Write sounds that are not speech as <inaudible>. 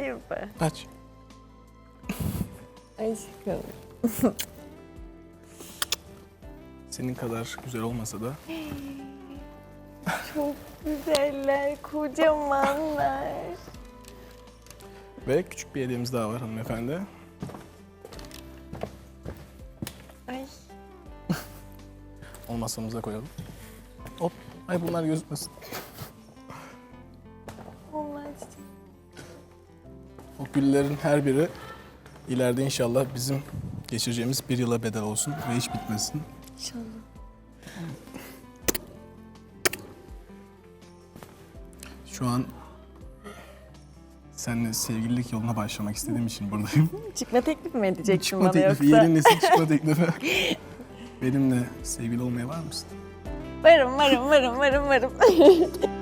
Açayım mı? Aç. Aşkım. Senin kadar güzel olmasa da Çok güzeller, kocamanlar. ve küçük bir hediyemiz daha var hanımefendi. Ay. Onu masamıza koyalım. Hop. Ay bunlar gözükmesin. O güllerin her biri ileride inşallah bizim geçireceğimiz bir yıla bedel olsun ve hiç bitmesin. İnşallah. Şu an seninle sevgililik yoluna başlamak istediğim için buradayım. <laughs> Çıkma teklif mi edeceksin çıkma bana teklifi, yoksa? yeni nesil <laughs> çıkma teklifi. Benimle sevgili olmaya var mısın? Varım, varım, varım, varım, varım. <laughs>